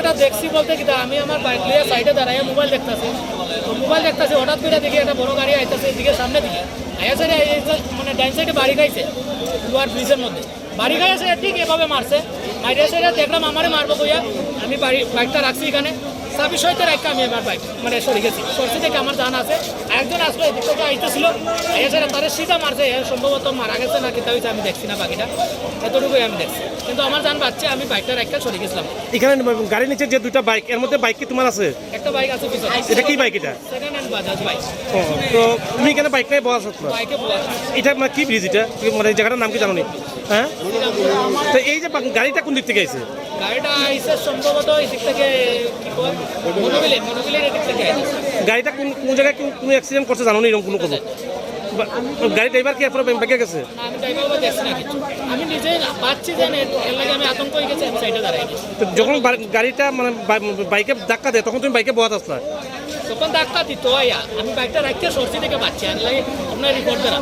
ঘটনাটা দেখছি বলতে কি আমি আমার বাইক নিয়ে সাইডে দাঁড়ায় মোবাইল দেখতেছি। তো মোবাইল দেখতেছি, হঠাৎ করে দেখি একটা বড় গাড়ি আইতেছে এদিকে সামনে দিকে। আয়া সাইডে মানে ডাইন সাইডে বাড়ি খাইছে লোয়ার ব্রিজের মধ্যে। বাড়ি খাইছে ঠিক এভাবে মারছে। মাইরে সাইডে দেখলাম আমারে মারবো কইয়া, আমি বাড়ি বাইকটা রাখছি এখানে। সাবি সহিত রাখতে আমি আমার বাইক মানে সরে গেছি। সরষে থেকে আমার জান আছে। একজন আসলো এদিক থেকে আইতেছিল। এছাড়া তারা সিধা মারছে সম্ভবত মারা গেছে না কিতা হয়েছে আমি দেখছি না বাকিটা। এতটুকুই আমি দেখছি। কিন্তু আমার জান বাচ্চা আমি বাইকটা রাখতে সরে গেছিলাম। এখানে গাড়ির নিচে যে দুইটা বাইক এর মধ্যে বাইক কি তোমার আছে? একটা বাইক আছে পিছনে। এটা কি বাইক এটা? সেকেন্ড হ্যান্ড বাজাজ বাইক তো তুমি এখানে বাইক নিয়ে বসা আছো বাইকে এটা মানে কি ব্রিজ এটা? মানে জায়গাটার নাম কি জানো নি? হ্যাঁ? তো এই যে গাড়িটা কোন দিক থেকে আইছে? গাড়িটা আইসে সম্ভবত এদিক থেকে মনোবিলে মনোবিলের এদিক থেকে গাড়িটা কোন কোন জায়গায় কোন অ্যাক্সিডেন্ট করছে জানো নি এরকম কোনো বা- গাড়ি ড্রাইভার কি এরপরে ব্যাগে গেছে? আমি ড্রাইভার দেখছি না কিছু। আমি নিজে পাচ্ছি যে এর এর লাগে আমি আতঙ্ক হয়ে গেছি সাইডে দাঁড়াই গেছি। যখন গাড়িটা মানে বাইকে ধাক্কা দেয় তখন তুমি বাইকে বহাত আসলা? তখন ডাক্তার দিত আমি বাইকটা রাখতে সরষি থেকে পাচ্ছি আমি লাগে আপনার রিপোর্ট দেন